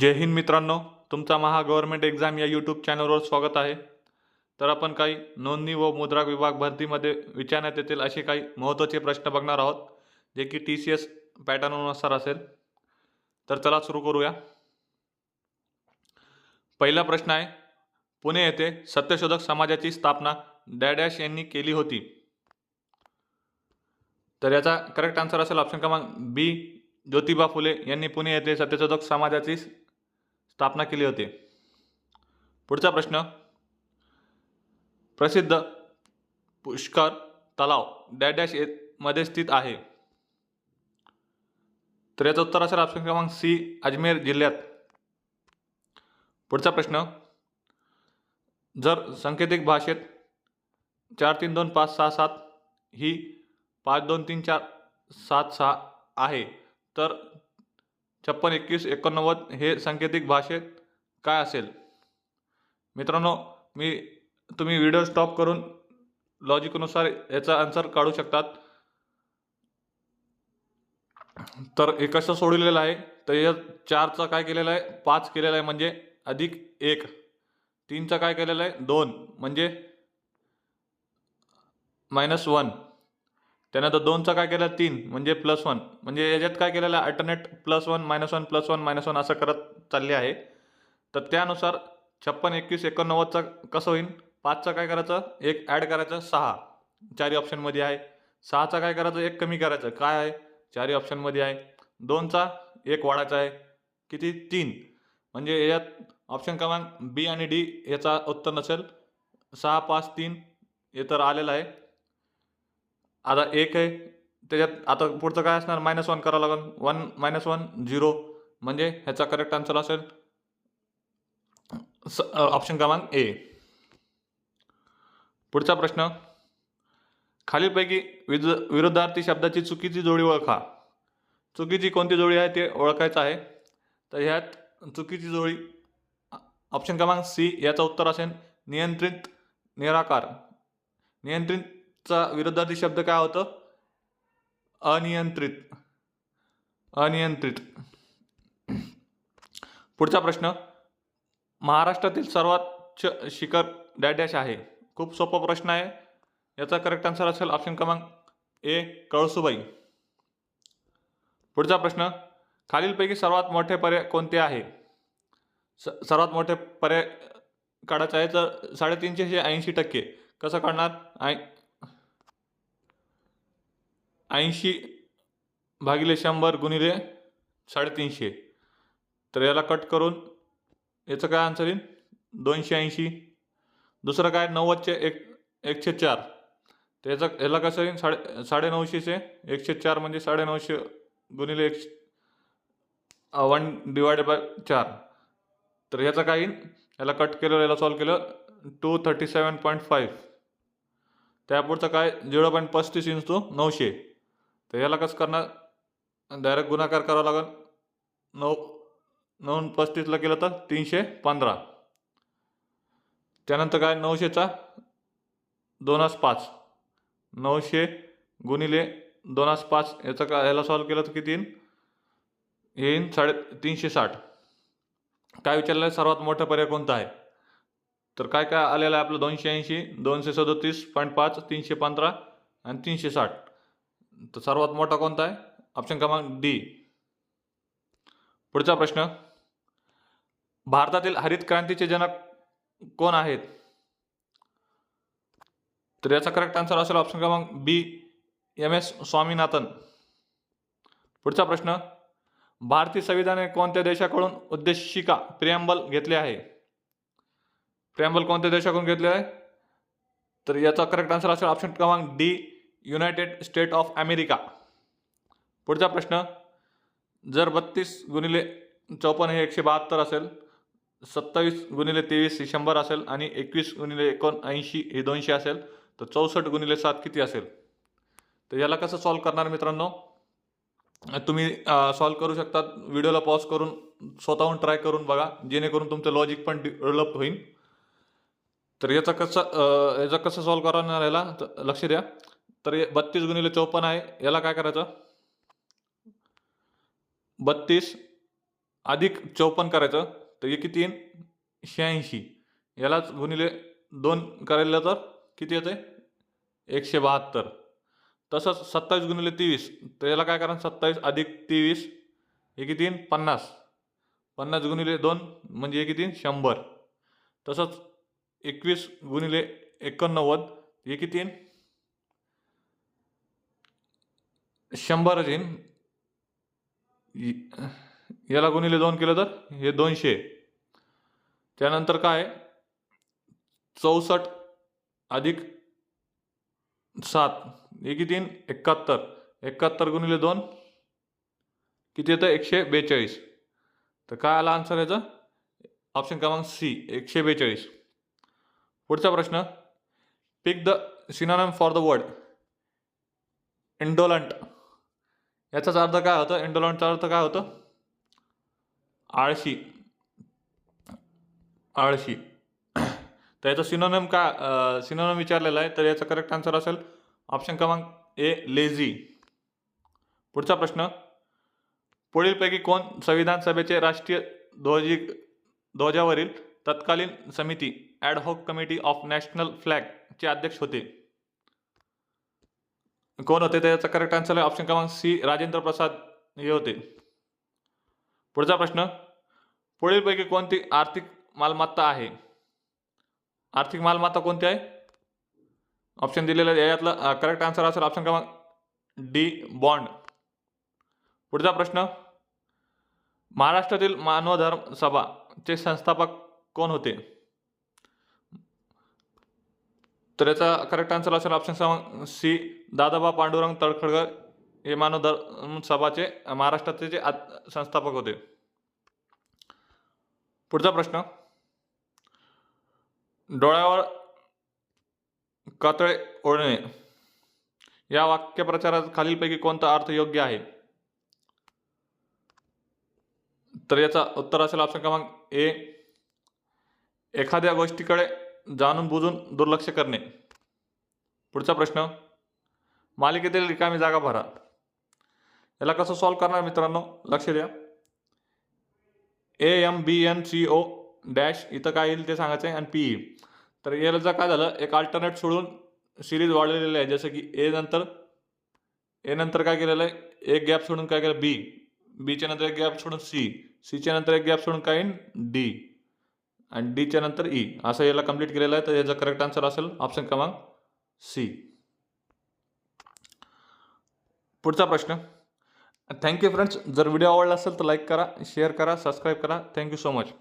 जय हिंद मित्रांनो तुमचा Maha government exam या यूट्यूब चॅनलवर स्वागत आहे. तर आपण काही नोंदणी व मुद्रा विभाग भरतीमध्ये विचारण्यात येतील असे काही महत्त्वाचे प्रश्न बघणार आहोत जे की टी सी एस पॅटर्ननुसार असेल. तर चला सुरू करूया. पहिला प्रश्न आहे पुणे येथे सत्यशोधक समाजाची स्थापना डॅडॅश यांनी केली होती. तर याचा करेक्ट आन्सर असेल ऑप्शन क्रमांक बी ज्योतिबा फुले यांनी पुणे येथे सत्यशोधक समाजाची स्थापना केली होती. पुढचा प्रश्न. प्रसिद्ध पुष्कर तलाव डॅडॅश ये- मध्ये स्थित आहे. तर याचं उत्तर असेल ऑप्शन क्रमांक सी अजमेर जिल्ह्यात. पुढचा प्रश्न. जर सांकेतिक भाषेत चार तीन दोन पाच सहा सात ही पाच दोन तीन चार सात सहा आहे तर छप्पन एकवीस एकोणनव्वद हे सांकेतिक भाषेत काय असेल? मित्रांनो मी तुम्ही व्हिडिओ स्टॉप करून लॉजिकनुसार याचा आन्सर काढू शकतात. तर हे कसं सोडलेलं आहे. तर या चारचं काय केलेलं आहे? पाच केलेलं आहे म्हणजे अधिक एक. तीनचं काय केलेलं आहे? दोन. म्हणजे मायनस वन त्यानंतर दोनचा काय केलं? तीन म्हणजे प्लस वन म्हणजे याच्यात काय केलेलं आहे? Alternate plus one minus one plus one minus one असं करत चालले आहे. तर त्यानुसार छप्पन एकवीस एकोणनव्वदचा कसं होईल पाचचं काय करायचं? एक ॲड करायचं सहा. चारही ऑप्शनमध्ये आहे. सहाचा काय करायचं? एक कमी करायचं. काय आहे? चारही ऑप्शनमध्ये आहे. दोनचा एक वाढायचा आहे. किती? तीन. म्हणजे यात ऑप्शन क्रमांक बी आणि डी याचा उत्तर नसेल. सहा पाच तीन हे तर आलेलं आहे. आता एक आहे त्याच्यात आता पुढचं काय असणार? मायनस वन करावं लागेल वन मायनस वन झिरो म्हणजे ह्याचा करेक्ट आन्सर असेल. ऑप्शन क्रमांक ए पुढचा प्रश्न. खालीलपैकी विज विरुद्धार्थी शब्दाची चुकीची जोडी ओळखा. चुकीची कोणती जोडी आहे ते ओळखायचं आहे. तर ह्यात चुकीची जोडी ऑप्शन क्रमांक सी याचं उत्तर असेल नियंत्रित निराकार. नियंत्रित चा विरोधार्थी शब्द काय होतं? अनियंत्रित. अनियंत्रित. पुढचा प्रश्न. महाराष्ट्रातील सर्वात शिखर डॅडॅश आहे. खूप सोपा प्रश्न आहे. याचा करेक्ट आन्सर असेल ऑप्शन क्रमांक ए कळसुबाई. पुढचा प्रश्न. खालीलपैकी सर्वात मोठे पर्याय कोणते आहे? स सर्वात मोठे पर्याय काढायचं आहे तर साडेतीनशे ऐंशी टक्के. कसं काढणार? ऐ ऐंशी भागिले शंभर गुणिले साडेतीनशे. तर याला कट करून याचं काय आन्सर येईल दोनशे ऐंशी. दुसरं काय? नव्वदचे एक एकशे चार. तर याचं ह्याला कसं येईल साडे साडेनऊशेचे. एकशे चार म्हणजे साडेनऊशे गुणिले एक वन डिवायडेड बाय चार. तर ह्याचं काय येईल याला कट केलं याला सॉल्व केलं two thirty seven point five त्यापुढचं काय? झिरो पॉईंट पस्तीस इंच तो नऊशे. तर याला कसं करणार? डायरेक्ट गुणाकार करावा लागेल. नऊ नऊ पस्तीसला केलं तर तीनशे पंधरा. त्यानंतर काय? नऊशेचा दोनास पाच. नऊशे गुणिले दोनास पाच याचा का याला सॉल्व केलं तर किती येईल येईन साडे तीनशे साठ. काय विचारलं आहे सर्वात मोठा पर्याय कोणता आहे? तर काय काय आलेलं आहे आपलं? दोनशे ऐंशी दोनशे सदोतीस पॉईंट पाच तीनशे पंधरा आणि तीनशे साठ. तर सर्वात मोठा कोणता आहे? ऑप्शन क्रमांक डी पुढचा प्रश्न. भारतातील हरित क्रांतीचे जनक कोण आहेत? तर याचा करेक्ट आन्सर असेल ऑप्शन क्रमांक बी एम एस स्वामीनाथन. पुढचा प्रश्न. भारतीय संविधानाने कोणत्या देशाकडून उद्देशिका प्रियांबल घेतले आहे? प्रियांबल कोणत्या देशाकडून घेतले आहे? तर याचा करेक्ट आन्सर असेल ऑप्शन क्रमांक D United State of America. पुढचा प्रश्न जर बत्तीस गुणिले चौपन्न हे एकशे बहात्तर असेल सत्तावीस गुणिले तेवीस हे शंभर असेल आणि एकवीस गुणिले एकोणऐंशी हे दोनशे असेल तर चौसष्ट गुणिले सात किती असेल? तर याला कसं सॉल्व करणार मित्रांनो? तुम्ही सॉल्व करू शकतात. व्हिडिओला पॉज करून स्वतःहून ट्राय करून बघा. जेणेकरून तुमचं लॉजिक पण डेव्हलप होईल. तर याचा कसं याचा याचं कसं सॉल्व करणार याला? तर लक्ष द्या. तर हे बत्तीस गुणिले चौपन्न आहे. याला काय करायचं? बत्तीस अधिक चौपन्न करायचं. तर एकी तीन शहाऐंशी. यालाच गुणिले दोन करायला तर किती येते एकशे बहात्तर. तसंच सत्तावीस गुणिले तेवीस. तर याला काय करा सत्तावीस अधिक तेवीस एकी तीन पन्नास. पन्नास गुणिले दोन म्हणजे एकी तीन शंभर. तसंच एकवीस गुणिले एकोणनव्वद एकी तीन शंभर येईन याला गुणिले दोन केलं तर? हे दोनशे. त्यानंतर काय? चौसष्ट अधिक सात. एकी तीन एकाहत्तर. एकाहत्तर गुणिले दोन. किती येतं? एकशे बेचाळीस. तर काय आला आन्सर याचा? ऑप्शन क्रमांक सी एकशे बेचाळीस. पुढचा प्रश्न. Pick the synonym for the word indolent याचाच अर्थ काय होतं? इंडोलंटचा अर्थ काय होतं? आळशी. आळशी. तर याचं सिनोनम काय सिनोनम विचारलेला आहे तर याचा करेक्ट आन्सर असेल ऑप्शन क्रमांक ए लेझी पुढचा प्रश्न. पुढीलपैकी कोण संविधान सभेचे राष्ट्रीय ध्वजी ध्वजावरील तत्कालीन समिती ad hoc committee of national फ्लॅगचे अध्यक्ष होते? कोण होते त्याचा करेक्ट आन्सर आहे ऑप्शन क्रमांक सी राजेंद्र प्रसाद. हे होते. पुढचा प्रश्न. पुढीलपैकी कोणती आर्थिक मालमत्ता आहे? आर्थिक मालमत्ता कोणती आहे? ऑप्शन दिलेलं आहे. यातलं करेक्ट आन्सर असेल ऑप्शन क्रमांक डी बॉन्ड पुढचा प्रश्न. महाराष्ट्रातील मानव धर्म सभाचे संस्थापक कोण होते? तर याचा करेक्ट आन्सर असेल ऑप्शन सी दादाबा पांडुरंग तळखडकर हे मानव धर्म सभाचे महाराष्ट्राचे जे संस्थापक होते. पुढचा प्रश्न. डोळ्यावर कातळे ओढणे. या वाक्यप्रचारात खालीलपैकी कोणता अर्थ योग्य आहे? तर याचा उत्तर असेल ऑप्शन क्रमांक ए. एखाद्या गोष्टीकडे जाणून बुजून दुर्लक्ष करणे. पुढचा प्रश्न मालिकेतील रिकामी जागा भरा. याला कसं सॉल्व करणार मित्रांनो? लक्ष द्या. A M B N C O dash इथं काय येईल ते सांगायचं आहे आणि पी ई तर याला जर काय झालं? एक अल्टरनेट सोडून सिरीज वाढलेली आहे. जसं की ए नंतर ए नंतर काय केलेलं आहे? एक गॅप सोडून काय केलं? बी बीच्या नंतर एक गॅप सोडून सी सीच्या नंतर एक गॅप सोडून काय येईल? डी आणि डीच्या नंतर ई असं याला कंप्लीट केलेलं आहे तर याचा करेक्ट आन्सर असेल ऑप्शन क्रमांक सी पुढचा प्रश्न. थँक्यू फ्रेंड्स जर व्हिडिओ आवडला असेल तर लाईक करा शेअर करा सबस्क्राईब करा. Thank you so much